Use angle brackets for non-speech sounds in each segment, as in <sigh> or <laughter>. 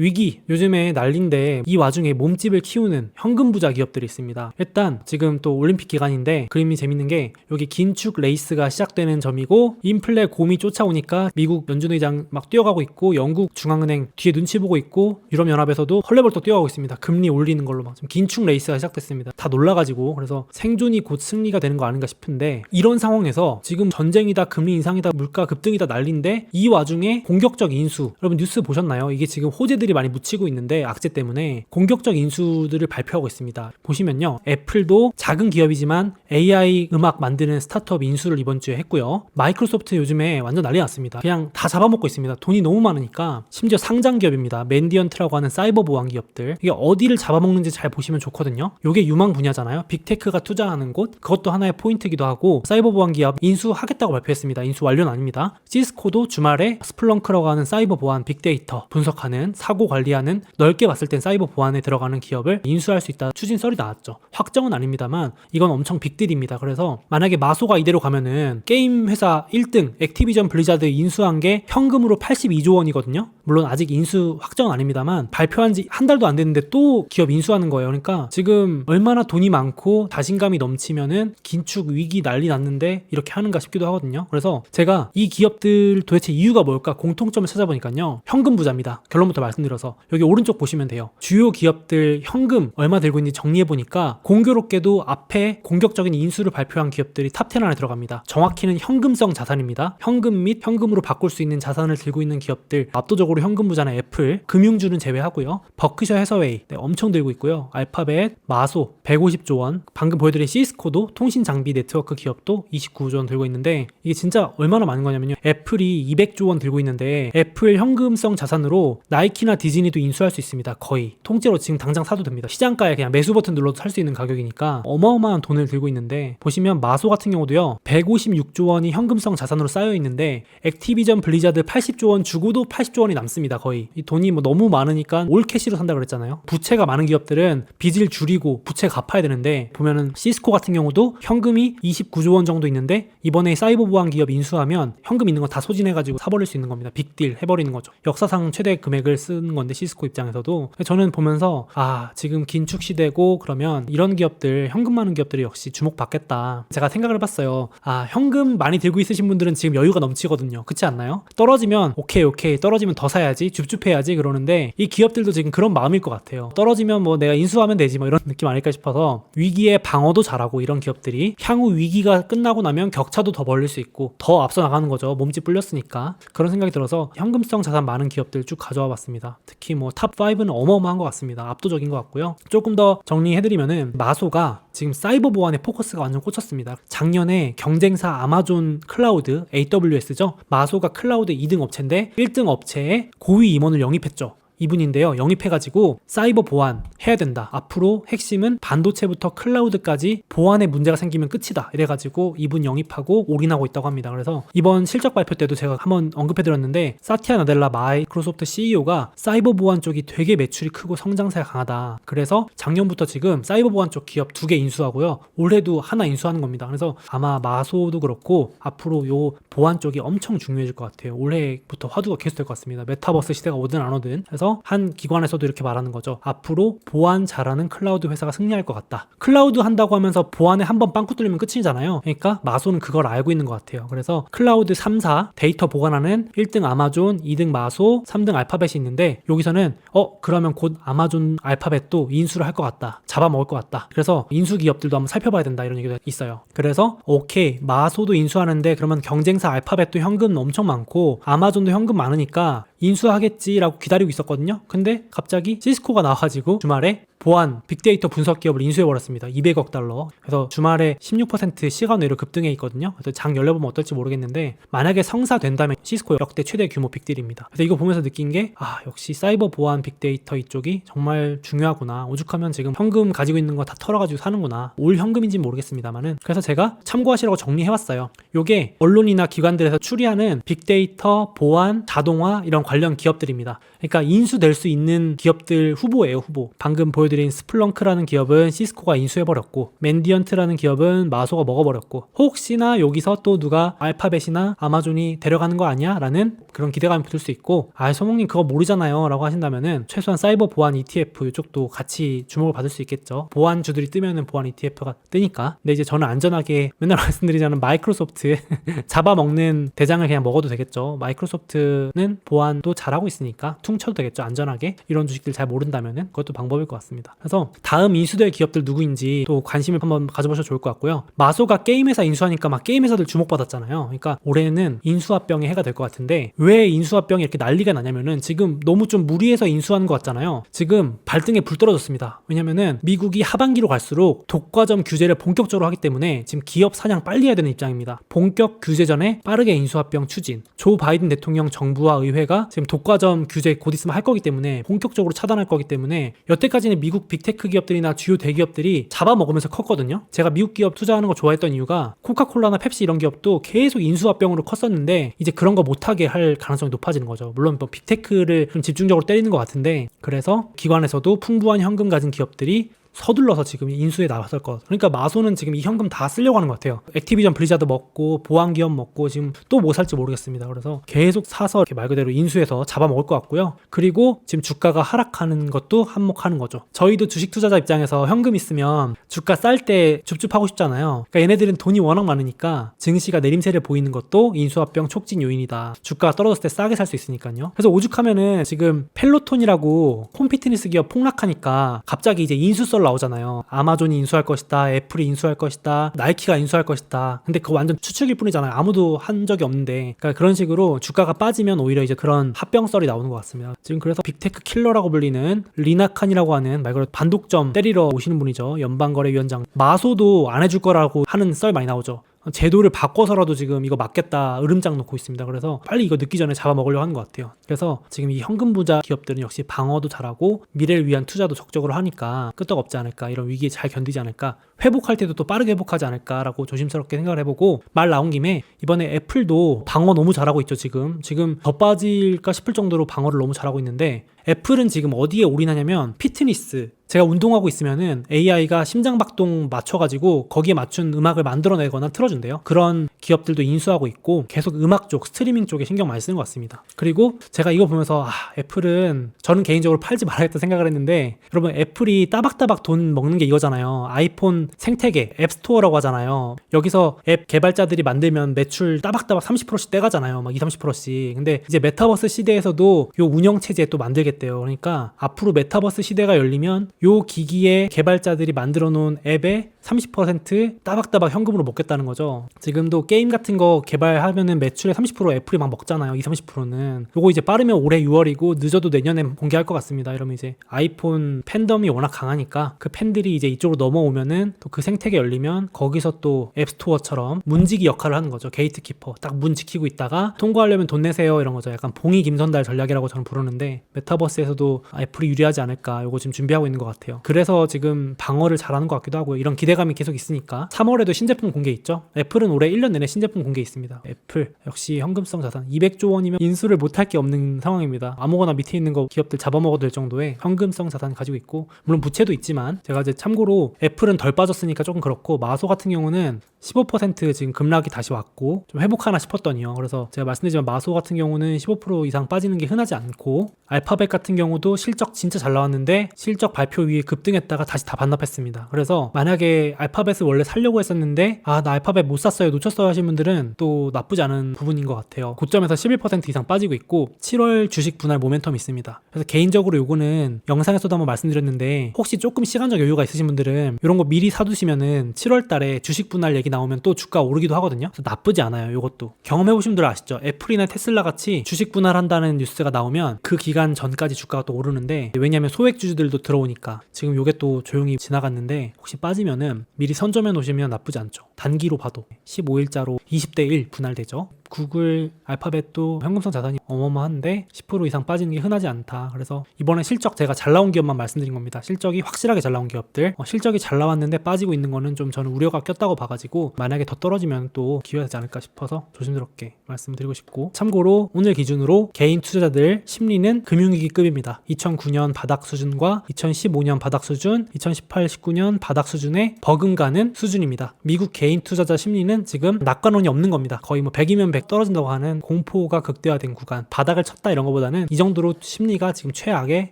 위기 요즘에 난린데 이 와중에 몸집을 키우는 현금 부자 기업들이 있습니다. 일단 지금 또 올림픽 기간인데 그림이 재밌는 게 여기 긴축 레이스가 시작되는 점이고 인플레 곰이 쫓아오니까 미국 연준 의장 막 뛰어가고 있고 영국 중앙은행 뒤에 눈치 보고 있고 유럽 연합에서도 헐레벌떡 뛰어가고 있습니다. 금리 올리는 걸로 막 지금 긴축 레이스가 시작됐습니다. 다 놀라가지고 그래서 생존이 곧 승리가 되는 거 아닌가 싶은데 이런 상황에서 지금 전쟁이다 금리 인상이다 물가 급등이다 난리인데 이 와중에 공격적 인수 여러분 뉴스 보셨나요? 이게 지금 호재들이 많이 묻히고 있는데 악재 때문에 공격적 인수들을 발표하고 있습니다. 보시면요 애플도 작은 기업이지만 AI 음악 만드는 스타트업 인수를 이번 주에 했고요. 마이크로소프트 요즘에 완전 난리 났습니다. 그냥 다 잡아먹고 있습니다. 돈이 너무 많으니까 심지어 상장 기업입니다. 맨디언트라고 하는 사이버 보안 기업들 이게 어디를 잡아먹는지 잘 보시면 좋거든요. 이게 유망 분야잖아요. 빅테크가 투자하는 곳 그것도 하나의 포인트기도 하고 사이버 보안 기업 인수하겠다고 발표했습니다. 인수 완료는 아닙니다. 시스코도 주말에 스플렁크라고 하는 사이버 보안 빅데이터 분석하는 사고 관리하는 넓게 봤을 땐 사이버 보안에 들어가는 기업을 인수할 수 있다 추진 썰이 나왔죠. 확정은 아닙니다만 이건 엄청 빅딜입니다. 그래서 만약에 마소가 이대로 가면은 게임 회사 1등 액티비전 블리자드 인수한 게 현금으로 82조 원이거든요. 물론 아직 인수 확정은 아닙니다만 발표한 지 한 달도 안 됐는데 또 기업 인수하는 거예요. 그러니까 지금 얼마나 돈이 많고 자신감이 넘치면은 긴축 위기 난리 났는데 이렇게 하는가 싶기도 하거든요. 그래서 제가 이 기업들 도대체 이유가 뭘까 공통점을 찾아보니까요. 현금 부자입니다. 결론부터 말씀 드려서 여기 오른쪽 보시면 돼요. 주요 기업들 현금 얼마 들고 있는지 정리해 보니까 공교롭게도 앞에 공격적인 인수를 발표한 기업들이 탑10 안에 들어갑니다. 정확히는 현금성 자산입니다. 현금 및 현금으로 바꿀 수 있는 자산을 들고 있는 기업들 압도적으로 현금 부자는 애플, 금융주는 제외하고요. 버크셔 해서웨이 네, 엄청 들고 있고요. 알파벳, 마소 150조 원, 방금 보여드린 시스코도 통신 장비 네트워크 기업도 29조 원 들고 있는데 이게 진짜 얼마나 많은 거냐면요. 애플이 200조 원 들고 있는데 애플 현금성 자산으로 나이키나 디즈니도 인수할 수 있습니다. 거의 통째로 지금 당장 사도 됩니다. 시장가에 그냥 매수 버튼 눌러도 살 수 있는 가격이니까 어마어마한 돈을 들고 있는데 보시면 마소 같은 경우도요. 156조 원이 현금성 자산으로 쌓여 있는데 액티비전 블리자드 80조 원 주고도 80조 원이 남습니다. 거의 이 돈이 뭐 너무 많으니까 올 캐시로 산다 그랬잖아요. 부채가 많은 기업들은 빚을 줄이고 부채 갚아야 되는데 보면은 시스코 같은 경우도 현금이 29조 원 정도 있는데 이번에 사이버 보안 기업 인수하면 현금 있는 거 다 소진해가지고 사버릴 수 있는 겁니다. 빅딜 해버리는 거죠. 역사상 최대 금액을 쓰는 건데 시스코 입장에서도 저는 보면서 아 지금 긴축 시대고 그러면 이런 기업들 현금 많은 기업들이 역시 주목받겠다. 제가 생각을 해봤어요. 아 현금 많이 들고 있으신 분들은 지금 여유가 넘치거든요. 그렇지 않나요? 떨어지면 오케이 오케이 떨어지면 더 사야지 줍줍해야지 그러는데 이 기업들도 지금 그런 마음일 것 같아요. 떨어지면 뭐 내가 인수하면 되지 뭐 이런 느낌 아닐까 싶어서 위기에 방어도 잘하고 이런 기업들이 향후 위기가 끝나고 나면 격차도 더 벌릴 수 있고 더 앞서 나가는 거죠. 몸집 불렸으니까 그런 생각이 들어서 현금성 자산 많은 기업들 쭉 가져와 봤습니다. 특히 뭐 탑 5는 어마어마한 것 같습니다. 압도적인 것 같고요. 조금 더 정리해드리면은 마소가 지금 사이버 보안에 포커스가 완전 꽂혔습니다. 작년에 경쟁사 아마존 클라우드 AWS죠. 마소가 클라우드 2등 업체인데 1등 업체에 고위 임원을 영입했죠. 이분인데요. 영입해가지고 사이버 보안 해야 된다. 앞으로 핵심은 반도체부터 클라우드까지 보안에 문제가 생기면 끝이다. 이래가지고 이분 영입하고 올인하고 있다고 합니다. 그래서 이번 실적 발표 때도 제가 한번 언급해드렸는데 사티아 나델라 마이크로소프트 CEO가 사이버 보안 쪽이 되게 매출이 크고 성장세가 강하다. 그래서 작년부터 지금 사이버 보안 쪽 기업 두 개 인수하고요. 올해도 하나 인수하는 겁니다. 그래서 아마 마소도 그렇고 앞으로 요 보안 쪽이 엄청 중요해질 것 같아요. 올해부터 화두가 계속 될 것 같습니다. 메타버스 시대가 오든 안 오든. 그래서 한 기관에서도 이렇게 말하는 거죠. 앞으로 보안 잘하는 클라우드 회사가 승리할 것 같다. 클라우드 한다고 하면서 보안에 한 번 빵꾸 뚫리면 끝이잖아요. 그러니까 마소는 그걸 알고 있는 것 같아요. 그래서 클라우드 3사 데이터 보관하는 1등 아마존, 2등 마소, 3등 알파벳이 있는데 여기서는 어 그러면 곧 아마존 알파벳도 인수를 할 것 같다. 잡아먹을 것 같다. 그래서 인수 기업들도 한번 살펴봐야 된다 이런 얘기가 있어요. 그래서 오케이 마소도 인수하는데 그러면 경쟁사 알파벳도 현금 엄청 많고 아마존도 현금 많으니까 인수하겠지라고 기다리고 있었거든요. 근데 갑자기 시스코가 나와가지고 주말에 보안 빅데이터 분석 기업을 인수해버렸습니다. 200억 달러. 그래서 주말에 16% 시간 외로 급등해 있거든요. 그래서 장 열려보면 어떨지 모르겠는데 만약에 성사된다면 시스코 역대 최대 규모 빅딜입니다. 그래서 이거 보면서 느낀 게 아 역시 사이버 보안 빅데이터 이쪽이 정말 중요하구나. 오죽하면 지금 현금 가지고 있는 거 다 털어가지고 사는구나. 올 현금인지는 모르겠습니다만은 그래서 제가 참고하시라고 정리해왔어요. 요게 언론이나 기관들에서 추리하는 빅데이터, 보안, 자동화 이런 관련 기업들입니다. 그러니까 인수될 수 있는 기업들 후보예요, 후보. 방금 보여 보여드린 스플렁크라는 기업은 시스코가 인수해버렸고 맨디언트라는 기업은 마소가 먹어버렸고 혹시나 여기서 또 누가 알파벳이나 아마존이 데려가는 거 아니야? 라는 그런 기대감이 붙을 수 있고 아 소몽님 그거 모르잖아요 라고 하신다면은 최소한 사이버 보안 ETF 이쪽도 같이 주목을 받을 수 있겠죠 보안주들이 뜨면은 보안 ETF가 뜨니까 근데 이제 저는 안전하게 맨날 <laughs> 말씀드리자면 마이크로소프트 <laughs> 잡아먹는 대장을 그냥 먹어도 되겠죠 마이크로소프트는 보안 도 잘하고 있으니까 퉁쳐도 되겠죠 안전하게. 이런 주식들 잘 모른다면은 그것도 방법일 것 같습니다. 그래서 다음 인수될 기업들 누구인지 또 관심을 한번 가져보셔도 좋을 것 같고요. 마소가 게임회사 인수하니까 막 게임 회사들 주목받았잖아요. 그러니까 올해는 인수합병의 해가 될 것 같은데 왜 인수합병이 이렇게 난리가 나냐면은 지금 너무 좀 무리해서 인수하는 것 같잖아요. 지금 발등에 불 떨어졌습니다. 왜냐면은 미국이 하반기로 갈수록 독과점 규제를 본격적으로 하기 때문에 지금 기업 사냥 빨리 해야 되는 입장입니다. 본격 규제 전에 빠르게 인수합병 추진. 조 바이든 대통령 정부와 의회가 지금 독과점 규제 곧 있으면 할 거기 때문에 본격적으로 차단할 거기 때문에 여태까지는 미국 빅테크 기업들이나 주요 대기업들이 잡아먹으면서 컸거든요. 제가 미국 기업 투자하는 거 좋아했던 이유가 코카콜라나 펩시 이런 기업도 계속 인수합병으로 컸었는데 이제 그런 거 못하게 할 가능성이 높아지는 거죠. 물론 뭐 빅테크를 좀 집중적으로 때리는 것 같은데 그래서 기관에서도 풍부한 현금 가진 기업들이 서둘러서 지금 인수에 나왔을 것. 그러니까 마소는 지금 이 현금 다 쓰려고 하는 것 같아요. 액티비전 블리자드 먹고 보안 기업 먹고 지금 또 뭐 살지 모르겠습니다. 그래서 계속 사서 이렇게 말 그대로 인수해서 잡아먹을 것 같고요. 그리고 지금 주가가 하락하는 것도 한몫하는 거죠. 저희도 주식 투자자 입장에서 현금 있으면 주가 쌀 때 줍줍하고 싶잖아요. 그러니까 얘네들은 돈이 워낙 많으니까 증시가 내림세를 보이는 것도 인수합병 촉진 요인이다. 주가가 떨어졌을 때 싸게 살 수 있으니까요. 그래서 오죽하면은 지금 펠로톤이라고 홈피트니스 기업 폭락하니까 갑자기 이제 인수 설 나오잖아요. 아마존이 인수할 것이다. 애플이 인수할 것이다. 나이키가 인수할 것이다. 근데 그거 완전 추측일 뿐이잖아요. 아무도 한 적이 없는데. 그러니까 그런 식으로 주가가 빠지면 오히려 이제 그런 합병설이 나오는 것 같습니다. 지금 그래서 빅테크 킬러라고 불리는 리나칸이라고 하는 말 그대로 반독점 때리러 오시는 분이죠. 연방거래위원장. 마소도 안 해줄 거라고 하는 썰 많이 나오죠. 제도를 바꿔서라도 지금 이거 맞겠다 으름장 놓고 있습니다. 그래서 빨리 이거 늦기 전에 잡아먹으려고 하는 것 같아요. 그래서 지금 이 현금 부자 기업들은 역시 방어도 잘하고 미래를 위한 투자도 적극적으로 하니까 끄떡없지 않을까 이런 위기에 잘 견디지 않을까 회복할 때도 또 빠르게 회복하지 않을까라고 조심스럽게 생각을 해보고 말 나온 김에 이번에 애플도 방어 너무 잘하고 있죠 지금 지금 더 빠질까 싶을 정도로 방어를 너무 잘하고 있는데 애플은 지금 어디에 올인하냐면 피트니스 제가 운동하고 있으면은 AI가 심장박동 맞춰가지고 거기에 맞춘 음악을 만들어내거나 틀어준대요. 그런 기업들도 인수하고 있고 계속 음악 쪽, 스트리밍 쪽에 신경 많이 쓰는 것 같습니다. 그리고 제가 이거 보면서 아, 애플은 저는 개인적으로 팔지 말아야겠다 생각을 했는데 여러분 애플이 따박따박 돈 먹는 게 이거잖아요. 아이폰 생태계, 앱스토어라고 하잖아요. 여기서 앱 개발자들이 만들면 매출 따박따박 30%씩 떼가잖아요. 막 2, 30%씩. 근데 이제 메타버스 시대에서도 요 운영체제 또 만들 겠대요. 그러니까 앞으로 메타버스 시대가 열리면 요 기기에 개발자들이 만들어 놓은 앱에 30% 따박따박 현금으로 먹겠다는 거죠. 지금도 게임 같은 거 개발하면은 매출의 30% 애플이 막 먹잖아요. 2, 30%는. 요거 이제 빠르면 올해 6월이고 늦어도 내년에 공개할 것 같습니다. 이러면 이제 아이폰 팬덤이 워낙 강하니까 그 팬들이 이제 이쪽으로 넘어오면은 또 그 생태계 열리면 거기서 또 앱스토어처럼 문지기 역할을 하는 거죠. 게이트키퍼. 딱 문 지키고 있다가 통과하려면 돈 내세요. 이런 거죠. 약간 봉이 김선달 전략이라고 저는 부르는데 메타버스에서도 애플이 유리하지 않을까. 요거 지금 준비하고 있는 것 같아요. 그래서 지금 방어를 잘하는 것 같기도 하고요. 이런 기대 감이 계속 있으니까 3월에도 신제품 공개 있죠. 애플은 올해 1년 내내 신제품 공개 있습니다. 애플 역시 현금성 자산 200조 원이면 인수를 못할 게 없는 상황입니다. 아무거나 밑에 있는 거 기업들 잡아먹어도 될 정도의 현금성 자산 가지고 있고 물론 부채도 있지만 제가 이제 참고로 애플은 덜 빠졌으니까 조금 그렇고 마소 같은 경우는 15% 지금 급락이 다시 왔고 좀 회복하나 싶었더니요. 그래서 제가 말씀드리지만 마소 같은 경우는 15% 이상 빠지는 게 흔하지 않고 알파벳 같은 경우도 실적 진짜 잘 나왔는데 실적 발표 위에 급등했다가 다시 다 반납했습니다. 그래서 만약에 알파벳을 원래 살려고 했었는데 아 나 알파벳 못 샀어요 놓쳤어요 하신 분들은 또 나쁘지 않은 부분인 것 같아요. 고점에서 11% 이상 빠지고 있고 7월 주식 분할 모멘텀이 있습니다. 그래서 개인적으로 요거는 영상에서도 한번 말씀드렸는데 혹시 조금 시간적 여유가 있으신 분들은 이런 거 미리 사두시면은 7월 달에 주식 분할 얘기 나오면 또 주가 오르기도 하거든요. 그래서 나쁘지 않아요. 요것도 경험해 보신 분들 아시죠? 애플이나 테슬라 같이 주식 분할한다는 뉴스가 나오면 그 기간 전까지 주가가 또 오르는데 왜냐하면 소액 주주들도 들어오니까 지금 요게 또 조용히 지나갔는데 혹시 빠지면은 미리 선점해 놓으시면 나쁘지 않죠. 단기로 봐도 15일자로 20대 1 분할되죠. 구글 알파벳도 현금성 자산이 어마어마한데 10% 이상 빠지는 게 흔하지 않다. 그래서 이번에 실적 제가 잘 나온 기업만 말씀드린 겁니다. 실적이 확실하게 잘 나온 기업들. 어, 실적이 잘 나왔는데 빠지고 있는 거는 좀 저는 우려가 꼈다고 봐가지고 만약에 더 떨어지면 또 기회가 되지 않을까 싶어서 조심스럽게 말씀드리고 싶고 참고로 오늘 기준으로 개인 투자자들 심리는 금융위기급입니다. 2009년 바닥 수준과 2015년 바닥 수준, 2018, 19년 바닥 수준에 버금가는 수준입니다. 미국 개인 투자자 심리는 지금 낙관론이 없는 겁니다. 거의 뭐 100이면 100 떨어진다고 하는 공포가 극대화된 구간, 바닥을 쳤다 이런 것보다는 이 정도로 심리가 지금 최악의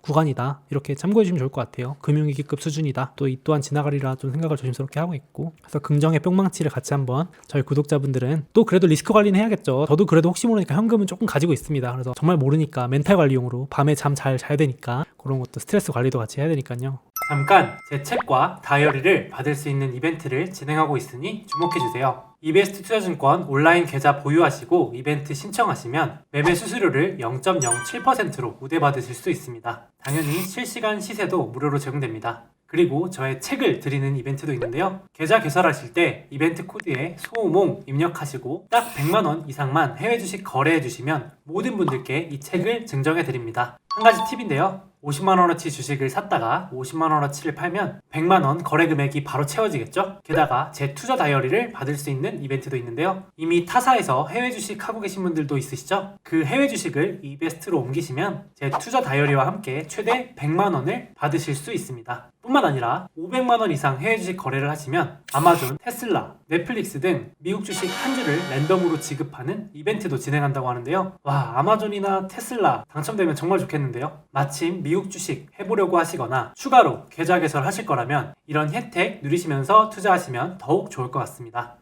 구간이다. 이렇게 참고해 주시면 좋을 것 같아요. 금융위기급 수준이다. 또 이 또한 지나가리라 좀 생각을 조심스럽게 하고 있고 그래서 긍정의 뿅망치를 같이 한번 저희 구독자분들은 또 그래도 리스크 관리는 해야겠죠. 저도 그래도 혹시 모르니까 현금은 조금 가지고 있습니다. 그래서 정말 모르니까 멘탈 관리용으로 밤에 잠 잘 자야 되니까 그런 것도 스트레스 관리도 같이 해야 되니까요. 잠깐 제 책과 다이어리를 받을 수 있는 이벤트를 진행하고 있으니 주목해 주세요. 이베스트 투자증권 온라인 계좌 보유하시고 이벤트 신청하시면 매매 수수료를 0.07%로 우대받으실 수 있습니다. 당연히 실시간 시세도 무료로 적용됩니다. 그리고 저의 책을 드리는 이벤트도 있는데요. 계좌 개설하실 때 이벤트 코드에 소모몽 입력하시고 딱 100만 원 이상만 해외 주식 거래해 주시면 모든 분들께 이 책을 증정해 드립니다. 한 가지 팁인데요. 50만 원어치 주식을 샀다가 50만 원어치를 팔면 100만 원 거래 금액이 바로 채워지겠죠? 게다가 제 투자 다이어리를 받을 수 있는 이벤트도 있는데요. 이미 타사에서 해외 주식 하고 계신 분들도 있으시죠? 그 해외 주식을 이베스트로 옮기시면 제 투자 다이어리와 함께 최대 100만 원을 받으실 수 있습니다. 뿐만 아니라 500만 원 이상 해외 주식 거래를 하시면 아마존, 테슬라, 넷플릭스 등 미국 주식 한 주를 랜덤으로 지급하는 이벤트도 진행한다고 하는데요. 와, 아마존이나 테슬라 당첨되면 정말 좋겠는데요. 마침 미국 주식 해보려고 하시거나 추가로 계좌 개설하실 거라면 이런 혜택 누리시면서 투자하시면 더욱 좋을 것 같습니다.